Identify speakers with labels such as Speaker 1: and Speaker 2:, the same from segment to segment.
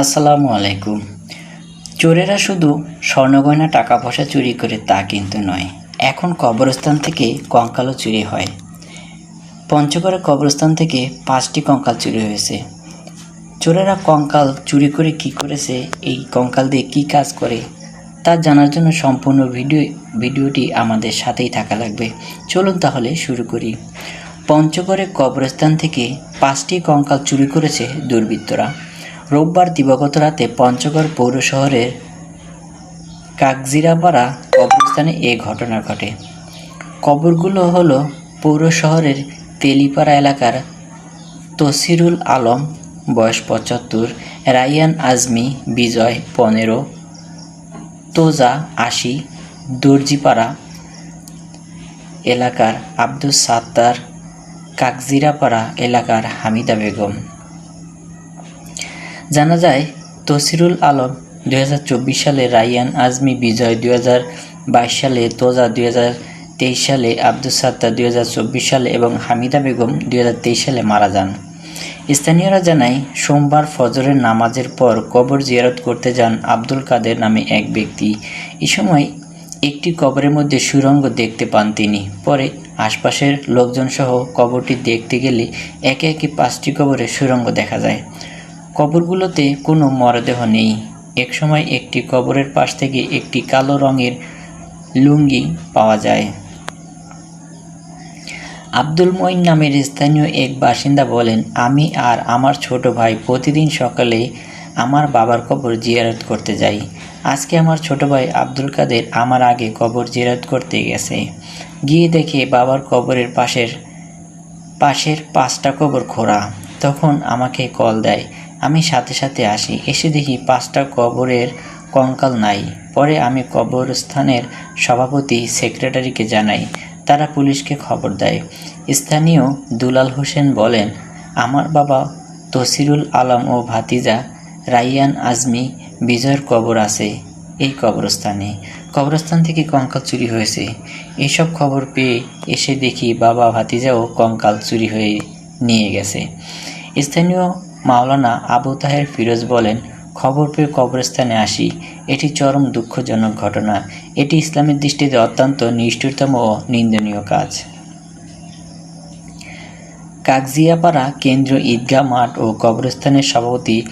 Speaker 1: আসসালামু আলাইকুম। চোরেরা শুধু স্বর্ণগয়না টাকা পয়সা চুরি করে তা কিন্তু নয়, এখন কবরস্থান থেকে কঙ্কালও চুরি হয়। পঞ্চগড়ের কবরস্থান থেকে পাঁচটি কঙ্কাল চুরি হয়েছে। চোরেরা কঙ্কাল চুরি করে কি করেছে, এই কঙ্কাল দিয়ে কি কাজ করে, তা জানার জন্য সম্পূর্ণ ভিডিও, ভিডিওটি আমাদের সাথেই থাকা লাগবে। চলুন তাহলে শুরু করি। পঞ্চগড়ের কবরস্থান থেকে পাঁচটি কঙ্কাল চুরি করেছে দুর্বৃত্তরা। রোববার দিবাগত রাতে পঞ্চগড় পৌর শহরের কাকজিরাপাড়া কবরস্থানে এ ঘটনা ঘটে। কবরগুলো হলো পৌর শহরের তেলিপাড়া এলাকার তসিরুল আলম, বয়স পঁচাত্তর, রাইয়ান আজমি, বিজয় পনেরো, তোজা আশি, দর্জিপাড়া এলাকার আব্দুস সাত্তার কাকজিরাপাড়া এলাকার হামিদা বেগম। জানা যায়, তসিরুল আলম দুই হাজার চব্বিশ সালে রাইয়ান আজমি, বিজয় দুই হাজার বাইশ সালে তোজা দুই তেইশ সালে আব্দুস সাত্তার দুই হাজার চব্বিশ সালে এবং হামিদা বেগম দু হাজার তেইশ সালে মারা যান। স্থানীয়রা জানায়, সোমবার ফজরের নামাজের পর কবর জিয়ারত করতে যান আব্দুল কাদের নামে এক ব্যক্তি। এ সময় একটি কবরের মধ্যে সুরঙ্গ দেখতে পান তিনি। পরে আশপাশের লোকজন সহ কবরটি দেখতে গেলে একে একে পাঁচটি কবরে সুরঙ্গ দেখা যায়। কবরগুলোতে কোনো মরদেহ নেই। একসময় একটি কবরের পাশ থেকে একটি কালো রঙের লুঙ্গি পাওয়া যায়। আব্দুল মঈন নামের স্থানীয় এক বাসিন্দা বলেন, আমি আর আমার ছোট ভাই প্রতিদিন সকালে আমার বাবার কবর জিয়ারত করতে যাই। আজকে আমার ছোট ভাই আব্দুল কাদের আমার আগে কবর জিয়ারত করতে গেছে। গিয়ে দেখে বাবার কবরের পাশের পাশের পাঁচটা কবর খোঁড়া। তখন আমাকে কল দেয়। আমি সাথে সাথে আসি। এসে দেখি পাঁচটা কবরের কঙ্কাল নাই। পরে আমি কবরস্থানের সভাপতি, সেক্রেটারিকে জানাই। তারা পুলিশকে খবর দেয়। স্থানীয় দুলাল হোসেন বলেন, আমার বাবা তসিরুল আলম ও ভাতিজা রাইয়ান আজমি বিজয়ের কবর আছে এই কবরস্থানে। কবরস্থান থেকে কঙ্কাল চুরি হয়েছে। এসব খবর পেয়ে এসে দেখি বাবা ভাতিজাও কঙ্কাল চুরি হয়ে নিয়ে গেছে। স্থানীয় মাওলানা আবু তাহের ফিরোজ বলেন, খবর পেয়ে কবরস্থানে আসি। এটি চরম দুঃখজনক ঘটনা। এটি ইসলামের দৃষ্টিতে অত্যন্ত নিষ্ঠুরতম ও নিন্দনীয় কাজ। কাকজিয়াপাড়া কেন্দ্রীয় ঈদগাহ মাঠ ও কবরস্থানের সভাপতি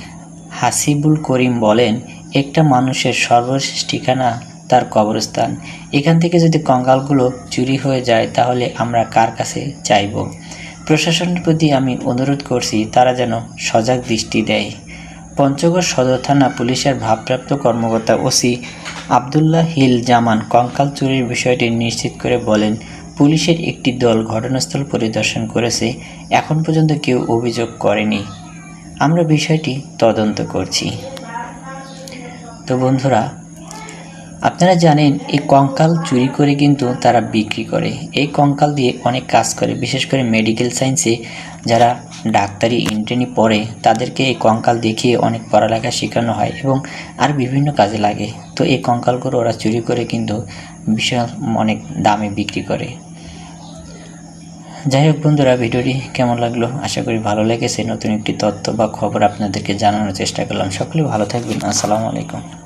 Speaker 1: হাসিবুল করিম বলেন, একটা মানুষের সর্বশেষ ঠিকানা তার কবরস্থান। এখান থেকে যদি কঙ্গালগুলো চুরি হয়ে যায়, তাহলে আমরা কার কাছে চাইব? প্রশাসনের প্রতি আমি অনুরোধ করছি, তারা যেন সজাগ দৃষ্টি দেয়। পঞ্চগড় সদর থানা পুলিশের ভারপ্রাপ্ত কর্মকর্তা ওসি আবদুল্লাহ হিল জামান কঙ্কাল চুরির বিষয়টি নিশ্চিত করে বলেন, পুলিশের একটি দল ঘটনাস্থল পরিদর্শন করেছে, এখন পর্যন্ত কেউ অভিযোগ করেনি। আমরা বিষয়টি তদন্ত করছি। তো বন্ধুরা আপনারা জানেন, এই কঙ্কাল চুরি করে কিন্তু তারা বিক্রি করে। এই কঙ্কাল দিয়ে অনেক কাজ করে, বিশেষ করে মেডিকেল সায়েন্সে যারা ডাক্তারি ইন্টার্নি পড়ে, তাদেরকে এই কঙ্কাল দেখিয়ে অনেক পড়ালেখা শেখানো হয় এবং আর বিভিন্ন কাজে লাগে। তো এই কঙ্কালগুলো ওরা চুরি করে কিন্তু বিশাল অনেক দামে বিক্রি করে। যাই হোক বন্ধুরা, ভিডিওটি কেমন লাগল? আশা করি ভালো লেগেছে। নতুন একটি তথ্য বা খবর আপনাদেরকে জানানোর চেষ্টা করলাম। সকলে ভালো থাকবেন। আসসালামু আলাইকুম।